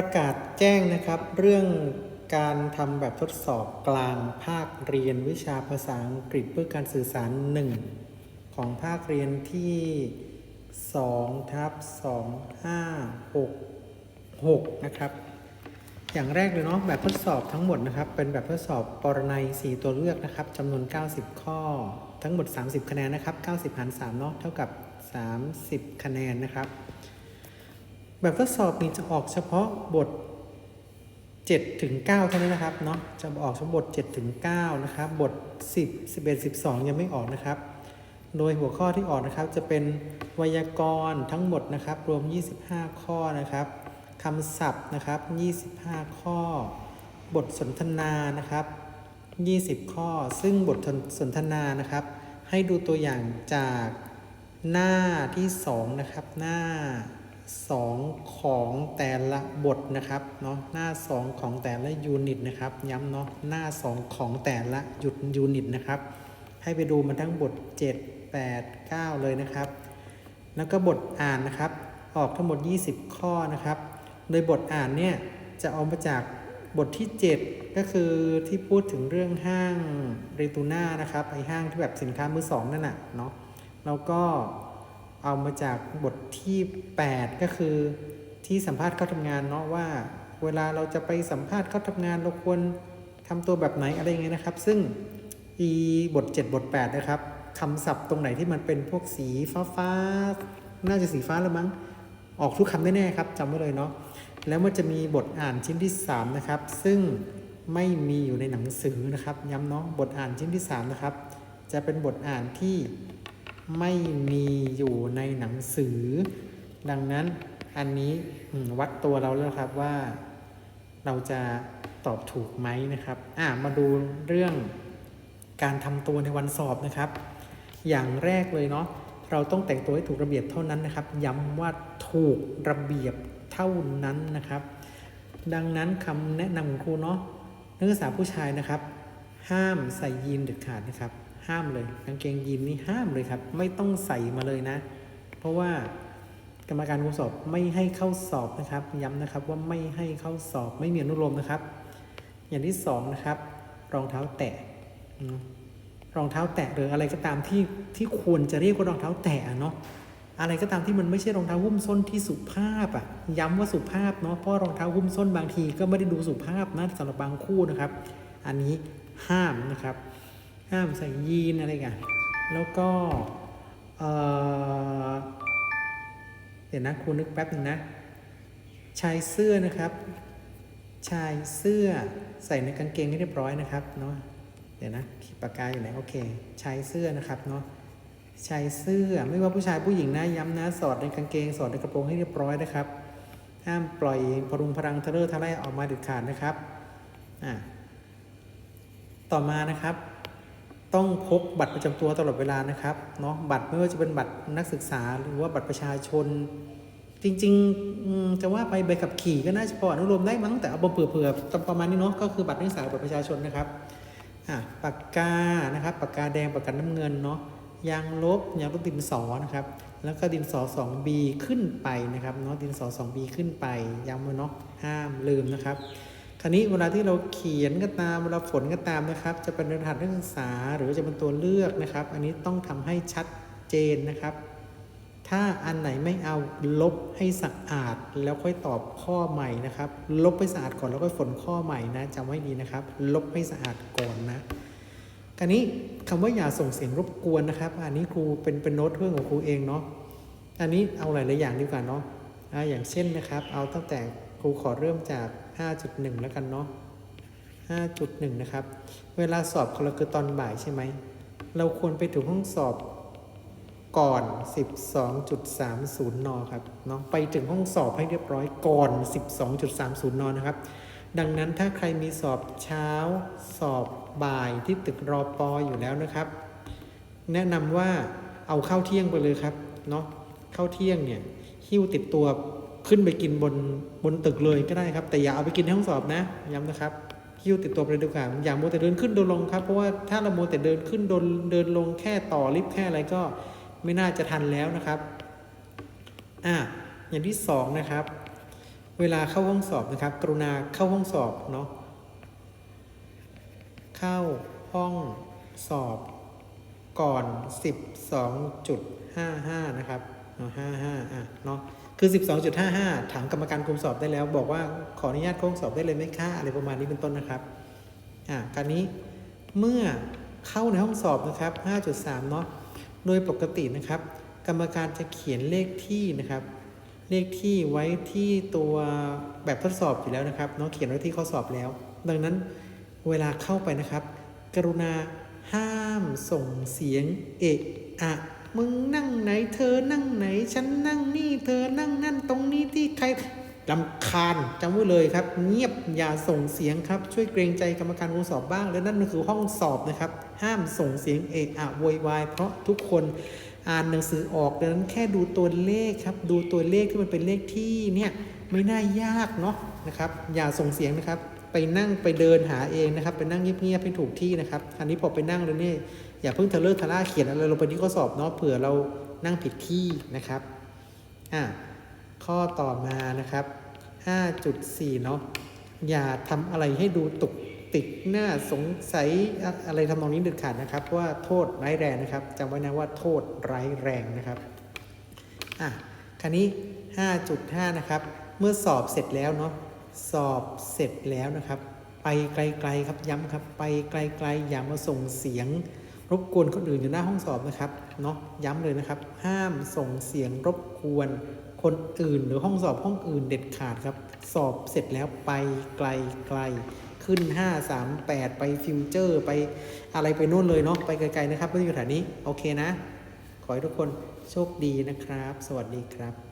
ประกาศแจ้งนะครับ เรื่องการทำแบบทดสอบกลางภาคเรียนวิชาภาษาอังกฤษเพื่อการสื่อสาร 1 ของภาคเรียนที่2ทับ2 5 6 6 นะครับ อย่างแรกเลยเนาะแบบทดสอบทั้งหมดนะครับ เป็นแบบทดสอบปรนัย 4 ตัวเลือกนะครับจำนวน 90 ข้อ ทั้งหมด 30 คะแนนนะครับ 90 หาร 3 เนาะเท่ากับ 30 คะแนนนะครับ แบบทดสอบนี้จะออกเฉพาะบท7ถึง9เท่านั้นนะครับเนาะจะออกเฉพาะบท7ถึง9นะครับบท 10 11 12 ยังไม่ออกนะครับ โดยหัวข้อที่ออกนะครับจะเป็นไวยากรณ์ทั้งหมดนะครับ รวม 25 ข้อนะครับคำศัพท์นะครับ 25 ข้อ บทสนทนานะครับ 20 ข้อ ซึ่งบทสนทนานะครับ ให้ดูตัวอย่างจากหน้าที่ 2 นะครับหน้า 2 ของแต่ละบทนะครับเนาะหน้า 2 ของแต่ละยูนิตนะครับ ย้ำเนาะหน้า 2 ของแต่ละหยุดยูนิตนะครับ ให้ไปดูมันทั้งบท 7 8 9 เลยนะครับ แล้วก็บทอ่านนะครับ ออกทั้งหมด 20 ข้อนะครับ โดยบทอ่านเนี่ยจะเอามาจากบทที่ 7 ก็คือที่พูดถึงเรื่องห้างเรตูน่านะครับไอห้างที่แบบสินค้ามือสองนั่นน่ะเนาะแล้วก็ เอามาจากบทที่ 8 ก็คือที่สัมภาษณ์เข้าทำงานเนาะว่า เวลาเราจะไปสัมภาษณ์เข้าทำงานเราควรทำตัวแบบไหนอะไรยังไงนะครับ ซึ่งอีบท 7 บท 8 นะครับคำศัพท์ตรงไหนที่มันเป็นพวกสีฟ้าฟ้าๆน่าจะสีฟ้าแล้วมั้ง ออกทุกคำแน่ๆครับจำไว้เลยเนาะแล้วมันจะมีบทอ่านชิ้นที่ 3 นะครับ ซึ่งไม่มีอยู่ในหนังสือนะครับย้ำเนาะบทอ่านชิ้นที่ 3 นะครับ จะเป็นบทอ่านที่ ไม่มีอยู่ในหนังสือ ดังนั้นอันนี้วัดตัวเราแล้วครับว่า เราจะตอบถูกไหมนะครับอ่ามาดูเรื่องการทำตัวในวันสอบนะครับ อย่างแรกเลยเนาะเราต้องแต่งตัวให้ถูกระเบียบเท่านั้นนะครับ ย้ำว่าถูกระเบียบเท่านั้นนะครับ ดังนั้นคำแนะนำของครูเนาะนักศึกษาผู้ชายนะครับ ห้ามใส่ยีนเด็ดขาดนะครับ ห้ามเลยกางเกงยีนนี่ห้ามเลยครับ ไม่ต้องใส่มาเลยนะ เพราะว่ากรรมการผู้สอบไม่ให้เข้าสอบนะครับ ย้ำนะครับว่าไม่ให้เข้าสอบไม่มีอนุโลมนะครับ อย่างที่สองนะครับรองเท้าแตะรองเท้าแตะหรืออะไรก็ตามที่ที่ควรจะเรียกว่ารองเท้าแตะอะเนาะอะไรก็ตามที่มันไม่ใช่รองเท้าหุ้มส้นที่สุภาพอะย้ำว่าสุภาพเนาะเพราะรองเท้าหุ้มส้นบางทีก็ไม่ได้ดูสุภาพนะสำหรับบางคู่นะครับ อันนี้ห้ามนะครับ ห้ามใส่ยีนอะไรกันแล้วก็เดี๋ยวนะครูนึกแป๊บหนึ่งนะ ชายเสื้อนะครับ ชายเสื้อใส่ในกางเกงให้เรียบร้อยนะครับเนาะเดี๋ยวนะขีปากกาอยู่ไหนโอเคชายเสื้อนะครับเนาะชายเสื้อไม่ว่าผู้ชายผู้หญิงนะย้ำนะสอดในกางเกง สอดในกระโปรงให้เรียบร้อยนะครับห้ามปล่อยพรุงพรังทะเลอะทะเลออกมาเด็ดขาดนะครับอ่าต่อมานะครับ ต้องพกบัตรประจำตัวตลอดเวลานะครับเนาะบัตรไม่ว่าจะเป็นบัตรนักศึกษาหรือว่าบัตรประชาชน จริงๆจะว่าไปใบขับขี่ก็น่าจะพออนุโลมได้มั้งแต่เอาเผื่อๆประมาณนี้เนาะก็คือบัตรนักศึกษาบัตรประชาชนนะครับอะปากกานะครับปากกาแดงปากกาน้ำเงินเนาะยางลบยางลบดินสอนะครับแล้วก็ดินสอ 2B ขึ้นไปนะครับเนาะดินสอ 2B ขึ้นไปย้ำไว้เนาะห้ามลืมนะครับาวนี้เวลาที่เราเขียนก็ตามเวลาฝนก็ตามนะครับ จะเป็นรหัสนักศึกษาหรือจะเป็นตัวเลือกนะครับ อันนี้ต้องทำให้ชัดเจนนะครับ ถ้าอันไหนไม่เอาลบให้สะอาดแล้วค่อยตอบข้อใหม่นะครับ ลบให้สะอาดก่อนแล้วค่อยฝนข้อใหม่นะจำไว้ดีนะครับ ลบให้สะอาดก่อนนะคราวนี้คำว่าอย่าส่งเสียงรบกวนนะครับ อันนี้ครูเป็นเป็นโน้ตเพื่อนของครูเองเนาะอันนี้เอาหลายๆอย่างดีกว่าเนาะอ่าอย่างเช่นนะครับ เอาตั้งแต่ครูขอเริ่มจาก 5.1 แล้วกันเนาะ5.1 นะครับ เวลาสอบของเราคือตอนบ่ายใช่ไหม เราควรไปถึงห้องสอบก่อน 12.30 น ครับเนาะไปถึงห้องสอบให้เรียบร้อยก่อน 12.30 น นะครับ ดังนั้นถ้าใครมีสอบเช้าสอบบ่ายที่ตึกรอปออยู่แล้วนะครับ แนะนำว่าเอาเข้าวเที่ยงไปเลยครับเนาะเข้าวเที่ยงเนี่ยหิ้วติดตัว ขึ้นไปกินบนบนตึกเลยก็ได้ครับ แต่อย่าเอาไปกินในห้องสอบนะย้ำนะครับหิ้วติดตัวไปเลยดีกว่าอย่ามัวแต่เดินขึ้นเดินลงครับเพราะว่าถ้าเรามัวแต่เดินขึ้นเดินเดินลงแค่ต่อลิฟต์แค่อะไรก็ไม่น่าจะทันแล้วนะครับอะอย่างที่สองนะครับ เวลาเข้าห้องสอบนะครับ กรุณาเข้าห้องสอบเนาะเข้าห้องสอบก่อน 12.55 นะครับเนาะ55อะเนาะ คือ 12.55 ถามกรรมการคุมสอบได้แล้ว บอกว่าขออนุญาตเข้าห้องสอบได้เลยไหมคะอะไรประมาณนี้เป็นต้นนะครับอะคราวนี้เมื่อเข้าในห้องสอบนะครับ 5.3 เนาะโดยปกตินะครับ กรรมการจะเขียนเลขที่นะครับ เลขที่ไว้ที่ตัวแบบทดสอบอยู่แล้วนะครับเนาะเขียนไว้ที่ข้อสอบแล้ว ดังนั้นเวลาเข้าไปนะครับ กรุณาห้ามส่งเสียงเอะอะ มึงนั่งไหนเธอนั่งไหน ฉันนั่งนี่เธอนั่งนั่นตรงนี้ที่ใครลำคาญจำไว้เลยครับ เงียบอย่าส่งเสียงครับ ช่วยเกรงใจกรรมการคุมสอบบ้าง และนั่นคือห้องสอบนะครับ ห้ามส่งเสียงเอะอะโวยวายเพราะทุกคนอ่านหนังสือออกดังนั้นแค่ดูตัวเลขครับ ดูตัวเลขที่มันเป็นเลขที่เนี่ยไม่น่ายากเนาะนะครับ อย่าส่งเสียงนะครับ ไปนั่งไปเดินหาเองนะครับ ไปนั่งเงียบๆให้ถูกที่นะครับ อันนี้พอไปนั่งแล้วเนี่ย อย่าเพิ่งทะเลาะทะล่าเขียนอะไรลงไปที่ข้อสอบเนาะเผื่อเรานั่งผิดที่นะครับอะข้อต่อมานะครับ 5.4 เนาะอย่าทำอะไรให้ดูตุกติกหน้าสงสัยอะไรทำนองนี้เด็ดขาดนะครับว่าโทษร้ายแรงนะครับจำไว้นะว่าโทษร้ายแรงนะครับอะคราวนี้ 5.5 นะครับ เมื่อสอบเสร็จแล้วเนาะสอบเสร็จแล้วนะครับ ไปไกลๆครับย้ำครับ ไปไกลๆอย่ามาส่งเสียง รบกวนคนอื่นอยู่หน้าห้องสอบนะครับเนาะย้ำเลยนะครับ ห้ามส่งเสียงรบกวนคนอื่น หรือห้องสอบห้องอื่นเด็ดขาดครับ สอบเสร็จแล้วไปไกลไกลขึ้น 5 3 8 ไปฟิวเจอร์ไปอะไรไปนู่นเลยเนาะไปไกลๆนะครับไม่ได้อยู่แถวนี้ โอเคนะ ขอให้ทุกคนโชคดีนะครับ สวัสดีครับ